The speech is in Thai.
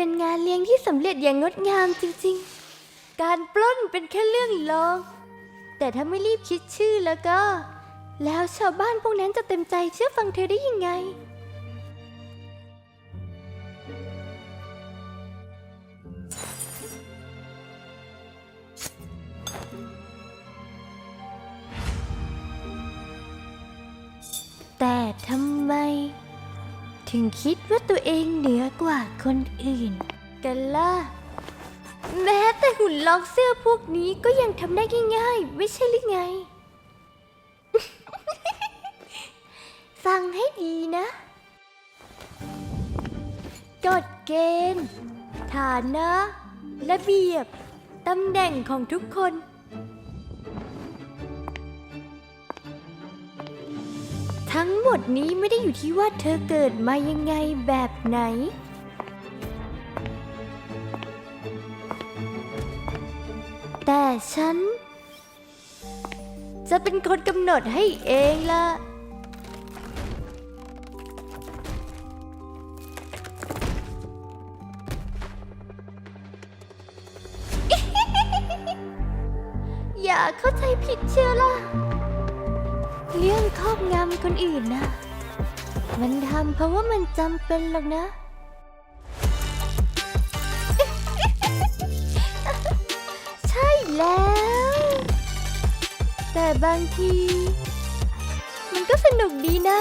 เป็นงานเลี้ยงที่สำเร็จอย่างงดงามจริงๆ การปล้นเป็นแค่เรื่องลอง แต่ถ้าไม่รีบคิดชื่อแล้วก็ แล้วชาวบ้านพวกนั้นจะเต็มใจเชื่อฟังเธอได้ยังไง แต่ทำไม ถึงคิดว่าตัวเองเหนือกว่าคนอื่น กันล่ะ แม้แต่หุ่นลอกเสื้อพวกนี้ก็ยังทำได้ง่ายๆ ไม่ใช่หรือไง ฟังให้ดีนะ กฎเกณฑ์ ฐานะ ระเบียบ ตำแหน่งของทุกคน ทั้งหมดนี้ไม่ได้อยู่ที่ว่าเธอเกิดมายังไงแบบไหน แต่ฉัน จะเป็นคนกำหนดให้เองล่ะอย่าเข้าใจผิดเชียวล่ะ เรื่องครอบงำคนอื่นนะ มันทำเพราะว่ามันจำเป็นหรอกนะ ใช่แล้ว แต่บางที มันก็สนุกดีนะ